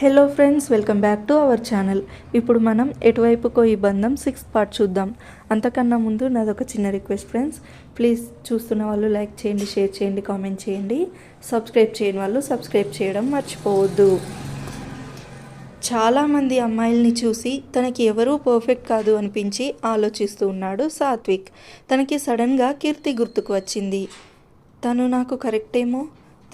Hello friends welcome back to our channel ఇప్పుడు మనం ఎటువైపుకో ఈ బంధం సిక్స్త్ పార్ట్ చూద్దాం. అంతకన్నా ముందు నాదొక చిన్న రిక్వెస్ట్ ఫ్రెండ్స్ ప్లీజ్ చూస్తున్న వాళ్ళు లైక్ చేయండి షేర్ చేయండి కామెంట్ చేయండి. సబ్స్క్రైబ్ చేయని వాళ్ళు సబ్స్క్రైబ్ చేయడం మర్చిపోవద్దు. చాలామంది అమ్మాయిల్ని చూసి తనకి ఎవరూ పర్ఫెక్ట్ కాదు అనిపించి ఆలోచిస్తూ ఉన్నాడు సాత్విక్. తనకి సడన్గా కీర్తి గుర్తుకు వచ్చింది. తను నాకు కరెక్టేమో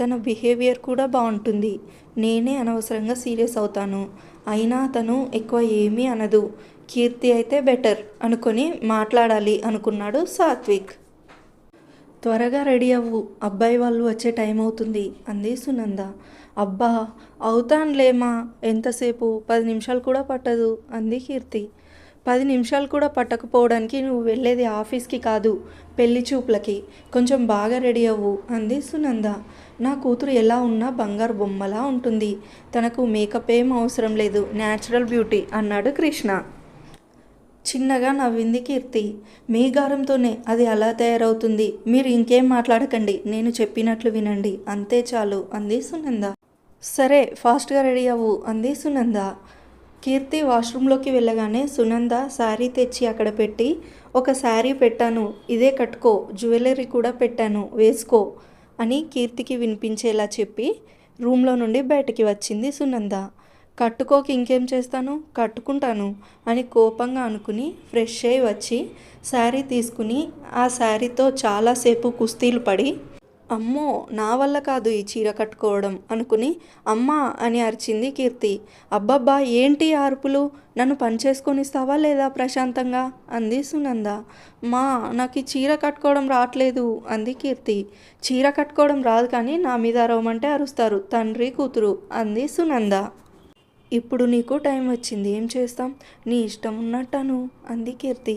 తన బిహేవియర్ కూడా బాగుంటుంది. నేనే అనవసరంగా సీరియస్ అవుతాను. అయినా తను ఎక్కువ ఏమీ అనదు. కీర్తి అయితే బెటర్ అనుకొని మాట్లాడాలి అనుకున్నాడు సాత్విక్. త్వరగా రెడీ అవ్వు. అబ్బాయి వాళ్ళు వచ్చే టైం అవుతుంది అంది సునంద. అబ్బా అవుతానులేమా? ఎంతసేపు? పది నిమిషాలు కూడా పట్టదు అంది కీర్తి. పది నిమిషాలు కూడా పట్టకపోవడానికి నువ్వు వెళ్ళేది ఆఫీస్కి కాదు పెళ్ళి చూపులకి. కొంచెం బాగా రెడీ అవ్వు అంది సునంద. నా కూతురు ఎలా ఉన్నా బంగారు బొమ్మలా ఉంటుంది. తనకు మేకప్ ఏం అవసరం లేదు న్యాచురల్ బ్యూటీ అన్నాడు కృష్ణ. చిన్నగా నవ్వింది కీర్తి. మీ గారంతోనే అది అలా తయారవుతుంది. మీరు ఇంకేం మాట్లాడకండి నేను చెప్పినట్లు వినండి అంతే చాలు అంది సునంద. సరే ఫాస్ట్గా రెడీ అవ్వు అంది సునంద. కీర్తి వాష్రూమ్లోకి వెళ్ళగానే సునంద శారీ తెచ్చి అక్కడ పెట్టి ఒక శారీ పెట్టాను ఇదే కట్టుకో జ్యువెలరీ కూడా పెట్టాను వేసుకో అని కీర్తికి వినిపించేలా చెప్పి రూమ్లో నుండి బయటికి వచ్చింది సునంద. కట్టుకోకి ఇంకేం చేస్తాను? కట్టుకుంటాను అని కోపంగా అనుకుని ఫ్రెష్ అయి వచ్చి శారీ తీసుకుని ఆ శారీతో చాలాసేపు కుస్తీలు పడి అమ్మో నా వల్ల కాదు ఈ చీర కట్టుకోవడం అనుకుని అమ్మా అని అరిచింది కీర్తి. అబ్బబ్బా ఏంటి అరుపులు? నన్ను పనిచేసుకొనిస్తావా లేదా ప్రశాంతంగా? అంది సునంద. మా నాకు ఈ చీర కట్టుకోవడం రావట్లేదు అంది కీర్తి. చీర కట్టుకోవడం రాదు కానీ నా మీద అరవమంటే అరుస్తారు తండ్రి కూతురు అంది సునంద. ఇప్పుడు నీకు టైం వచ్చింది ఏం చేస్తాం? నీ ఇష్టం ఉన్నట్టను అంది కీర్తి.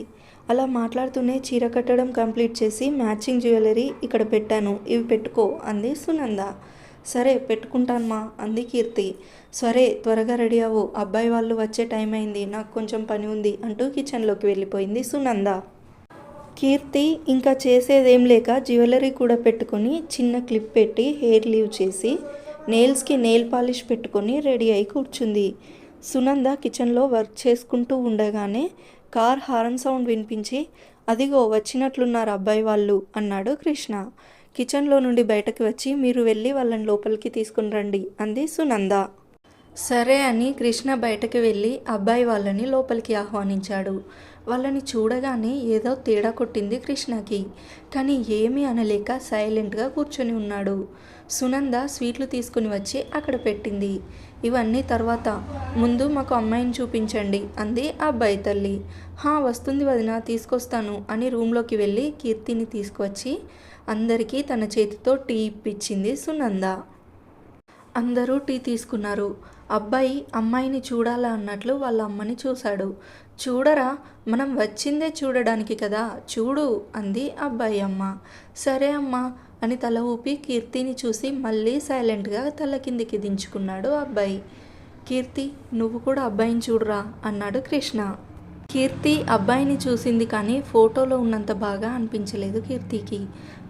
అలా మాట్లాడుతూనే చీర కట్టడం కంప్లీట్ చేసి మ్యాచింగ్ జ్యువెలరీ ఇక్కడ పెట్టాను. ఇవి పెట్టుకో అంది సునంద. సరే పెట్టుకుంటానమ్మా అంది కీర్తి. సరే త్వరగా రెడీ అవ్వు. అబ్బాయి వాళ్ళు వచ్చే టైం అయింది నాకు కొంచెం పని ఉంది అంటూ కిచెన్లోకి వెళ్ళిపోయింది సునంద. కీర్తి ఇంకా చేసేదేం లేక జ్యువెలరీ కూడా పెట్టుకొని చిన్న క్లిప్ పెట్టి హెయిర్ లీవ్ చేసి నెయిల్స్కి నెయిల్ పాలిష్ పెట్టుకొని రెడీ అయి కూర్చుంది. సునంద కిచెన్లో వర్క్ చేసుకుంటూ ఉండగానే కార్ హారన్ సౌండ్ వినిపించి అదిగో వచ్చినట్లున్నారు అబ్బాయి వాళ్ళు అన్నాడు కృష్ణ. కిచెన్లో నుండి బయటకు వచ్చి మీరు వెళ్ళి వాళ్ళని లోపలికి తీసుకుని రండి అంది సునంద. సరే అని కృష్ణ బయటకు వెళ్ళి అబ్బాయి వాళ్ళని లోపలికి ఆహ్వానించాడు. వాళ్ళని చూడగానే ఏదో తేడా కొట్టింది కృష్ణకి. కానీ ఏమీ అనలేక సైలెంట్గా కూర్చొని ఉన్నాడు. సునంద స్వీట్లు తీసుకుని వచ్చి అక్కడ పెట్టింది. ఇవన్నీ తర్వాత ముందు మాకు అమ్మాయిని చూపించండి అంది అబ్బాయి తల్లి. హా వస్తుంది వదిన తీసుకొస్తాను అని రూమ్లోకి వెళ్ళి కీర్తిని తీసుకువచ్చి అందరికీ తన చేతితో టీ ఇప్పించింది సునంద. అందరూ టీ తీసుకున్నారు. అబ్బాయి అమ్మాయిని చూడాలా అన్నట్లు వాళ్ళ అమ్మని చూశాడు. చూడరా మనం వచ్చిందే చూడడానికి కదా చూడు అంది అబ్బాయి అమ్మ. సరే అమ్మా అని తల ఊపి కీర్తిని చూసి మళ్ళీ సైలెంట్గా తల కిందికి దించుకున్నాడు అబ్బాయి. కీర్తి నువ్వు కూడా అబ్బాయిని చూడరా అన్నాడు కృష్ణ. కీర్తి అబ్బాయిని చూసింది కానీ ఫోటోలో ఉన్నంత బాగా అనిపించలేదు కీర్తికి.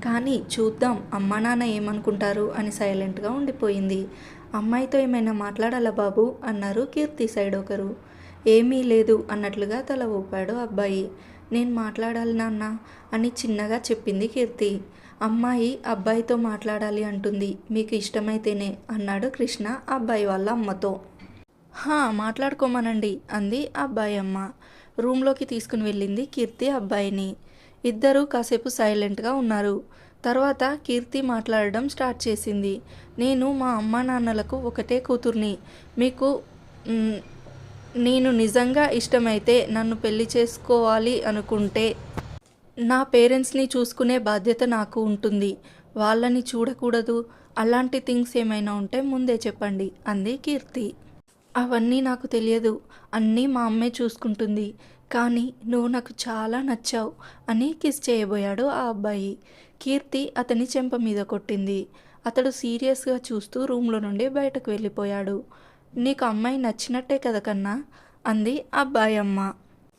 కానీ చూద్దాం అమ్మా నాన్న ఏమనుకుంటారు అని సైలెంట్గా ఉండిపోయింది. అమ్మాయితో ఏమైనా మాట్లాడాలా బాబు? అన్నారు కీర్తి సైడ్ ఒకరు. ఏమీ లేదు అన్నట్లుగా తల ఊపాడు అబ్బాయి. నేను మాట్లాడాలి నాన్న అని చిన్నగా చెప్పింది కీర్తి. అమ్మాయి అబ్బాయితో మాట్లాడాలి అంటుంది. మీకు ఇష్టమైతేనే అన్నాడు కృష్ణ అబ్బాయి వాళ్ళ అమ్మతో. హా మాట్లాడుకోమనండి అంది అబ్బాయి అమ్మ. రూమ్లోకి తీసుకుని వెళ్ళింది కీర్తి అబ్బాయిని. ఇద్దరూ కాసేపు సైలెంట్గా ఉన్నారు. తర్వాత కీర్తి మాట్లాడడం స్టార్ట్ చేసింది. నేను మా అమ్మ నాన్నలకు ఒకటే కూతుర్ని. మీకు నేను నిజంగా ఇష్టమైతే నన్ను పెళ్ళి చేసుకోవాలి అనుకుంటే నా పేరెంట్స్ని చూసుకునే బాధ్యత నాకు ఉంటుంది. వాళ్ళని చూడకూడదు. అలాంటి థింగ్స్ ఏమైనా ఉంటే ముందే చెప్పండి అంది కీర్తి. అవన్నీ నాకు తెలియదు. అన్నీ మా అమ్మే చూసుకుంటుంది. కానీ నువ్వు నాకు చాలా నచ్చావు అని కిస్ చేయబోయాడు ఆ అబ్బాయి. కీర్తి అతని చెంప మీద కొట్టింది. అతడు సీరియస్గా చూస్తూ రూమ్లో నుండి బయటకు వెళ్ళిపోయాడు. నీకు అమ్మాయి నచ్చినట్టే కదా కన్నా? అంది అబ్బాయి అమ్మ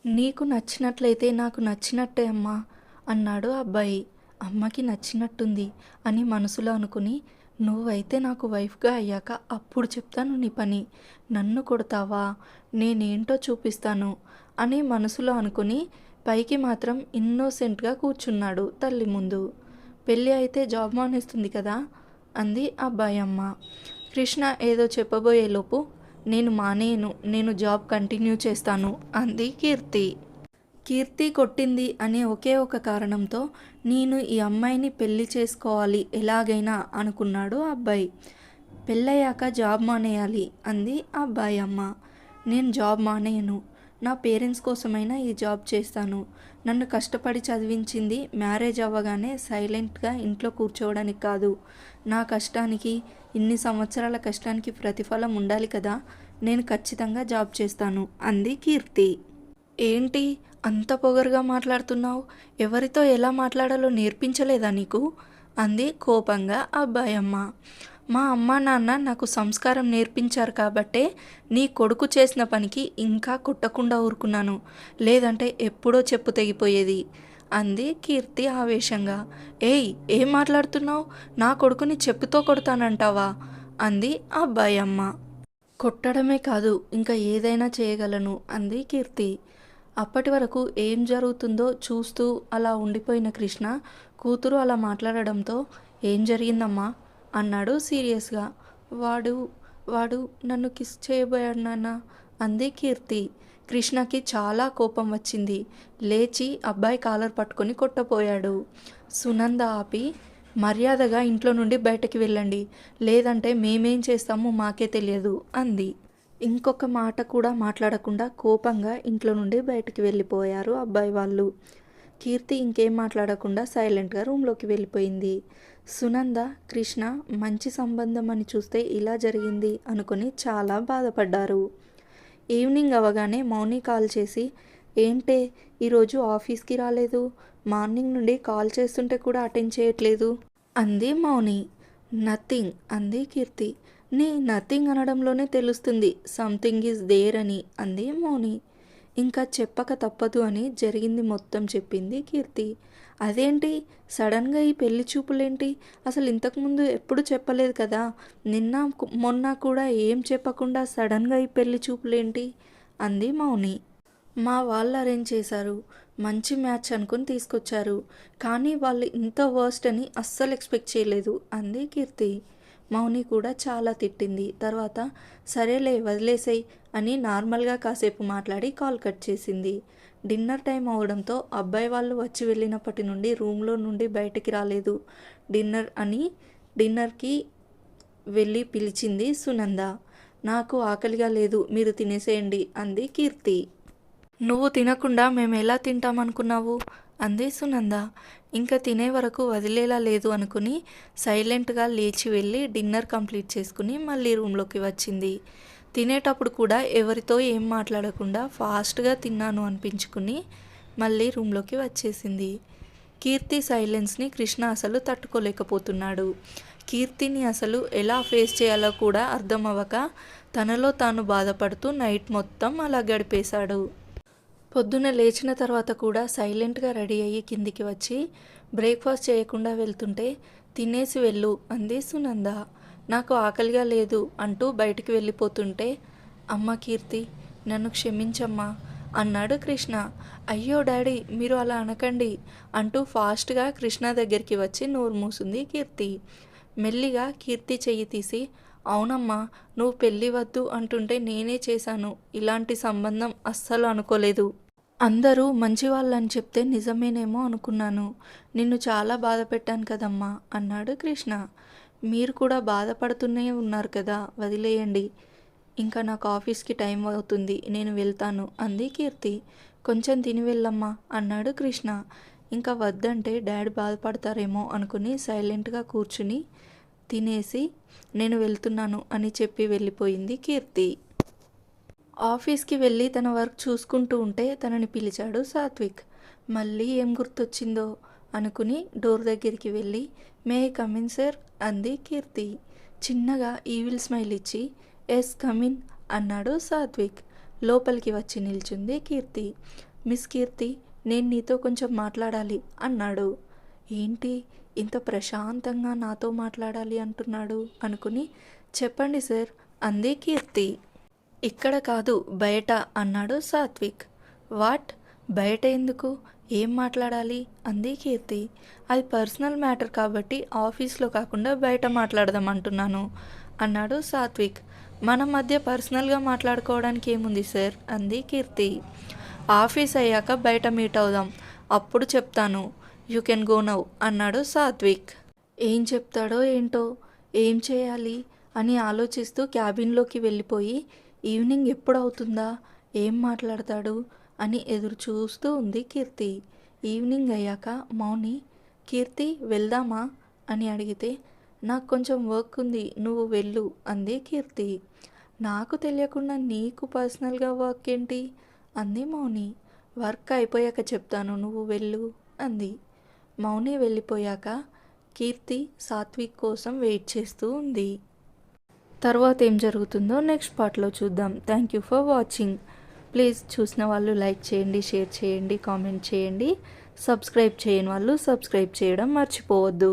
నీకు నచ్చినట్లయితే నాకు నచ్చినట్టే అమ్మా అన్నాడు అబ్బాయి. అమ్మకి నచ్చినట్టుంది అని మనసులో అనుకుని నువ్వైతే నాకు వైఫ్గా అయ్యాక అప్పుడు చెప్తాను నీ పని. నన్ను కొడతావా? నేనేంటో చూపిస్తాను అని మనసులో అనుకుని పైకి మాత్రం ఇన్నోసెంట్గా కూర్చున్నాడు తల్లి ముందు. పెళ్ళి అయితే జాబ్ మానేస్తుంది కదా? అంది అబ్బాయి అమ్మ. కృష్ణ ఏదో చెప్పబోయేలోపు నేను మానేయను నేను జాబ్ కంటిన్యూ చేస్తాను అంది కీర్తి. కీర్తి కొట్టింది అనే ఒకే ఒక కారణంతో నేను ఈ అమ్మాయిని పెళ్ళి చేసుకోవాలి ఎలాగైనా అనుకున్నాడు అబ్బాయి. పెళ్ళయ్యాక జాబ్ మానేయాలి అంది అబ్బాయి అమ్మ నేను జాబ్ మానేయను నా పేరెంట్స్ కోసమైనా ఈ జాబ్ చేస్తాను. నన్ను కష్టపడి చదివించింది మ్యారేజ్ అవ్వగానే సైలెంట్గా ఇంట్లో కూర్చోవడానికి కాదు. నా కష్టానికి ఇన్ని సంవత్సరాల కష్టానికి ప్రతిఫలం ఉండాలి కదా. నేను ఖచ్చితంగా జాబ్ చేస్తాను అంది కీర్తి. ఏంటి? అంత పొగరుగా మాట్లాడుతున్నావు? ఎవరితో ఎలా మాట్లాడాలో నేర్పించలేదా నీకు? అంది కోపంగా అబ్బాయమ్మ. మా అమ్మ నాన్న నాకు సంస్కారం నేర్పించారు కాబట్టే నీ కొడుకు చేసిన పనికి ఇంకా కొట్టకుండా ఊరుకున్నాను. లేదంటే ఎప్పుడో చెప్పు తెగిపోయేది అంది కీర్తి ఆవేశంగా. ఏయ్ ఏం మాట్లాడుతున్నావు? నా కొడుకుని చెప్పుతో కొడతానంటావా? అంది అబ్బాయి అమ్మ. కొట్టడమే కాదు ఇంకా ఏదైనా చేయగలను అంది కీర్తి. అప్పటి వరకు ఏం జరుగుతుందో చూస్తూ అలా ఉండిపోయిన కృష్ణ కూతురు అలా మాట్లాడడంతో ఏం జరిగిందమ్మా? అన్నాడు సీరియస్గా. వాడు వాడు నన్ను కిస్ చేయబోయాడు నాన్న అంది కీర్తి. కృష్ణకి చాలా కోపం వచ్చింది. లేచి అబ్బాయి కాలర్ పట్టుకొని కొట్టపోయాడు సునంద ఆపి మర్యాదగా ఇంట్లో నుండి బయటకి వెళ్ళండి. లేదంటే మేమేం చేస్తామో మాకే తెలియదు అంది. ఇంకొక మాట కూడా మాట్లాడకుండా కోపంగా ఇంట్లో నుండి బయటకు వెళ్ళిపోయారు అబ్బాయి వాళ్ళు. కీర్తి ఇంకేం మాట్లాడకుండా సైలెంట్గా రూమ్లోకి వెళ్ళిపోయింది. సునంద కృష్ణ మంచి సంబంధం అని చూస్తే ఇలా జరిగింది అనుకుని చాలా బాధపడ్డారు. ఈవినింగ్ అవగానే మౌని కాల్ చేసి ఏంటే ఈరోజు ఆఫీస్కి రాలేదు? మార్నింగ్ నుండి కాల్ చేస్తుంటే కూడా అటెండ్ చేయట్లేదు? అంది మౌని. నథింగ్ అంది కీర్తి. నీ నథింగ్ అనడంలోనే తెలుస్తుంది. సంథింగ్ ఈజ్ దేర్ అని అంది మౌని. ఇంకా చెప్పక తప్పదు అని జరిగింది మొత్తం చెప్పింది కీర్తి. అదేంటి? సడన్గా ఈ పెళ్ళి చూపులేంటి? అసలు ఇంతకుముందు ఎప్పుడు చెప్పలేదు కదా? నిన్న మొన్న కూడా ఏం చెప్పకుండా సడన్గా ఈ పెళ్ళి చూపులేంటి? అంది మౌని. మా వాళ్ళు అరేంజ్ చేశారు. మంచి మ్యాచ్ అనుకుని తీసుకొచ్చారు. కానీ వాళ్ళు ఇంత వర్స్ట్ అని అస్సలు ఎక్స్పెక్ట్ చేయలేదు అంది కీర్తి. మౌని కూడా చాలా తిట్టింది. తర్వాత సరేలే వదిలేసేయ్ అని నార్మల్గా కాసేపు మాట్లాడి కాల్ కట్ చేసింది. డిన్నర్ టైం అవడంతో అబ్బాయి వాళ్ళు వచ్చి వెళ్ళినప్పటి నుండి రూమ్లో నుండి బయటకి రాలేదు. డిన్నర్ అని డిన్నర్కి వెళ్ళి పిలిచింది సునంద. నాకు ఆకలిగా లేదు మీరు తినేసేయండి అంది కీర్తి. నువ్వు తినకుండా మేము ఎలా తింటామనుకున్నావు? అందే సునంద. ఇంకా తినే వరకు వదిలేలా లేదు అనుకుని సైలెంట్గా లేచి వెళ్ళి డిన్నర్ కంప్లీట్ చేసుకుని మళ్ళీ రూమ్లోకి వచ్చింది. తినేటప్పుడు కూడా ఎవరితో ఏం మాట్లాడకుండా ఫాస్ట్గా తిన్నాను అనిపించుకుని మళ్ళీ రూమ్లోకి వచ్చేసింది. కీర్తి సైలెన్స్ని కృష్ణ అసలు తట్టుకోలేకపోతున్నాడు. కీర్తిని అసలు ఎలా ఫేస్ చేయాలో కూడా అర్థం అవ్వక తనలో తాను బాధపడుతూ నైట్ మొత్తం అలా గడిపేశాడు. పొద్దున్న లేచిన తర్వాత కూడా సైలెంట్గా రెడీ అయ్యి కిందికి వచ్చి బ్రేక్ఫాస్ట్ చేయకుండా వెళ్తుంటే తినేసి వెళ్ళు అంది సునంద. నాకు ఆకలిగా లేదు అంటూ బయటికి వెళ్ళిపోతుంటే అమ్మ కీర్తి నన్ను క్షమించమ్మా అన్నాడు కృష్ణ. అయ్యో డాడీ మీరు అలా అనకండి అంటూ ఫాస్ట్గా కృష్ణ దగ్గరికి వచ్చి నోరు మూసింది కీర్తి. మెల్లిగా కీర్తి చెయ్యి తీసి అవునమ్మా నువ్వు పెళ్ళి వద్దు అంటుంటే నేనే చేశాను. ఇలాంటి సంబంధం అస్సలు అనుకోలేదు అందరూ మంచి వాళ్ళని చెప్తే నిజమేనేమో అనుకున్నాను. నిన్ను చాలా బాధ పెట్టాను కదమ్మా అన్నాడు కృష్ణ. మీరు కూడా బాధపడుతూనే ఉన్నారు కదా వదిలేయండి. ఇంకా నాకు ఆఫీస్కి టైం అవుతుంది నేను వెళ్తాను అంది కీర్తి. కొంచెం తిని వెళ్ళమ్మా అన్నాడు కృష్ణ. ఇంకా వద్దంటే డాడీ బాధపడతారేమో అనుకుని సైలెంట్గా కూర్చుని తినేసి నేను వెళ్తున్నాను అని చెప్పి వెళ్ళిపోయింది కీర్తి. ఆఫీస్కి వెళ్ళి తన వర్క్ చూసుకుంటూ ఉంటే తనని పిలిచాడు సాత్విక్. మళ్ళీ ఏం గుర్తొచ్చిందో అనుకుని డోర్ దగ్గరికి వెళ్ళి మే కమిన్ సార్ అంది కీర్తి. చిన్నగా ఈవిల్ స్మైల్ ఇచ్చి ఎస్ కమిన్ అన్నాడు సాత్విక్. లోపలికి వచ్చి నిల్చుంది కీర్తి. మిస్ కీర్తి నేను నీతో కొంచెం మాట్లాడాలి అన్నాడు. ఏంటి? ఇంత ప్రశాంతంగా నాతో మాట్లాడాలి అంటున్నాడు అనుకుని చెప్పండి సార్ అంది కీర్తి. ఇక్కడ కాదు బయట అన్నాడు సాత్విక్. వాట్? బయట ఎందుకు? ఏం మాట్లాడాలి? అంది కీర్తి. అది పర్సనల్ మ్యాటర్ కాబట్టి ఆఫీస్లో కాకుండా బయట మాట్లాడదాం అంటున్నాను అన్నాడు సాత్విక్. మన మధ్య పర్సనల్గా మాట్లాడుకోవడానికి ఏముంది సార్? అంది కీర్తి. ఆఫీస్ అయ్యాక బయట మీట్ అవుదాం. అప్పుడు చెప్తాను. యూ కెన్ గో నౌ అన్నాడు సాత్విక్. ఏం చెప్తాడో ఏంటో? ఏం చేయాలి? అని ఆలోచిస్తూ క్యాబిన్లోకి వెళ్ళిపోయి ఈవినింగ్ ఎప్పుడు అవుతుందా ఏం మాట్లాడతాడు? అని ఎదురు చూస్తూ ఉంది కీర్తి. ఈవినింగ్ అయ్యాక మౌని కీర్తి వెళ్దామా? అని అడిగితే నాకు కొంచెం వర్క్ ఉంది నువ్వు వెళ్ళు అంది కీర్తి. నాకు తెలియకుండా నీకు పర్సనల్గా వర్క్ ఏంటి అంది మౌని. వర్క్ అయిపోయాక చెప్తాను నువ్వు వెళ్ళు అంది. మౌని వెళ్ళిపోయాక కీర్తి సాత్విక్ కోసం వెయిట్ చేస్తూ ఉంది. తర్వాత ఏం జరుగుతుందో నెక్స్ట్ పార్ట్లో చూద్దాం. Thank you for watching please చూసిన వాళ్ళు లైక్ చేయండి షేర్ చేయండి కామెంట్ చేయండి. సబ్స్క్రైబ్ చేయని వాళ్ళు సబ్స్క్రైబ్ చేయడం మర్చిపోవద్దు.